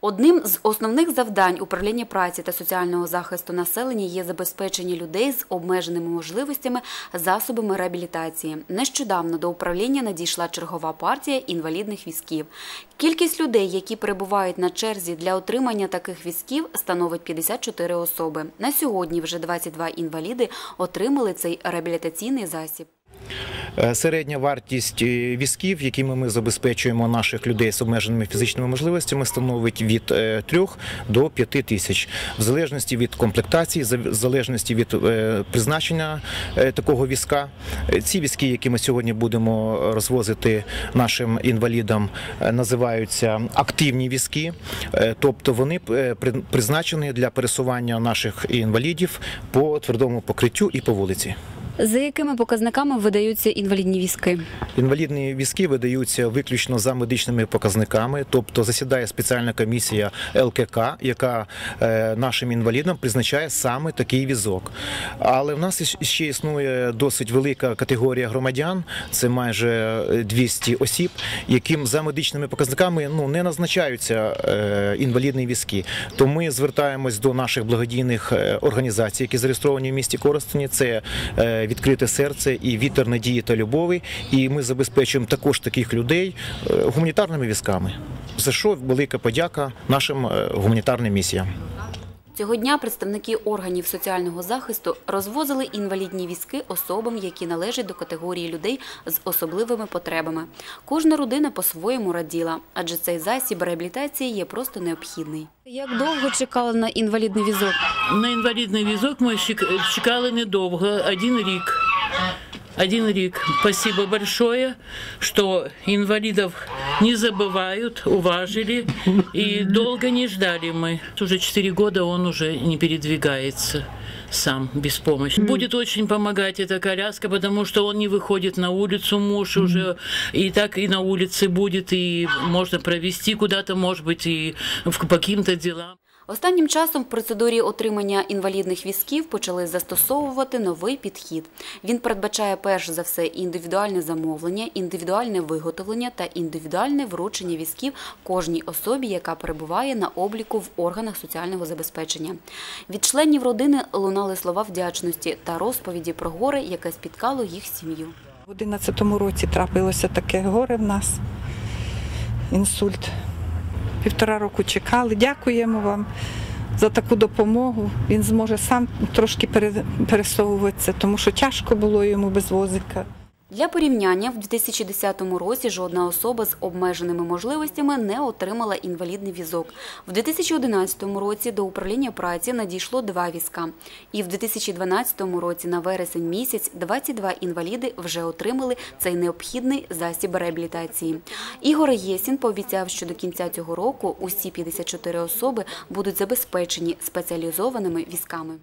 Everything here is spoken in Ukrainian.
Одним з основних завдань управління праці та соціального захисту населення є забезпечення людей з обмеженими можливостями засобами реабілітації. Нещодавно до управління надійшла чергова партія інвалідних візків. Кількість людей, які перебувають на черзі для отримання таких візків, становить 54 особи. На сьогодні вже 22 інваліди отримали цей реабілітаційний засіб. Е, Середня вартість е, візків, якими ми забезпечуємо наших людей з обмеженими фізичними можливостями, становить від 3 до 5 тисяч, в залежності від комплектації, в залежності від е, призначення е, такого візка. Е, Ці візки, які ми сьогодні будемо розвозити нашим інвалідам, е, називаються активні візки, Е, тобто вони е, призначені для пересування наших інвалідів по твердому покриттю і по вулиці. За якими показниками видаються інвалідні візки? Інвалідні візки видаються виключно за медичними показниками, тобто засідає спеціальна комісія ЛКК, яка е, нашим інвалідам призначає саме такий візок. Але в нас ще існує досить велика категорія громадян, це майже 200 осіб, яким за медичними показниками ну не назначаються е, інвалідні візки. То ми звертаємось до наших благодійних е, організацій, які зареєстровані в місті Коростені. Це е, відкрите серце і вітер надії та любові. І ми забезпечуємо також таких людей е, гуманітарними візками. За що велика подяка нашим е, гуманітарним місіям. Цього дня представники органів соціального захисту розвозили інвалідні візки особам, які належать до категорії людей з особливими потребами. Кожна родина по-своєму раділа, адже цей засіб реабілітації є просто необхідний. Як довго чекали на інвалідний візок? На інвалідний візок ми чекали недовго, один рік. Один рік. Спасибо большое, что инвалидов не забывают, уважили и долго не ждали мы. Уже 4 года он уже не передвигается сам, без помощи. Будет очень помогать эта коляска, потому что он не выходит на улицу, муж уже и так и на улице будет, и можно провести куда-то, может быть, и по каким-то делам. Останнім часом в процедурі отримання інвалідних візків почали застосовувати новий підхід. Він передбачає перш за все індивідуальне замовлення, індивідуальне виготовлення та індивідуальне вручення візків кожній особі, яка перебуває на обліку в органах соціального забезпечення. Від членів родини лунали слова вдячності та розповіді про горе, яке спіткало їх сім'ю. У 11-му році трапилося таке горе в нас. Інсульт. Півтора року чекали. Дякуємо вам за таку допомогу. Він зможе сам трошки пересовуватися, тому що тяжко було йому без возика. Для порівняння, в 2010 році жодна особа з обмеженими можливостями не отримала інвалідний візок. В 2011 році до управління праці надійшло два візка. І в 2012 році на вересень місяць 22 інваліди вже отримали цей необхідний засіб реабілітації. Ігор Єсін пообіцяв, що до кінця цього року усі 54 особи будуть забезпечені спеціалізованими візками.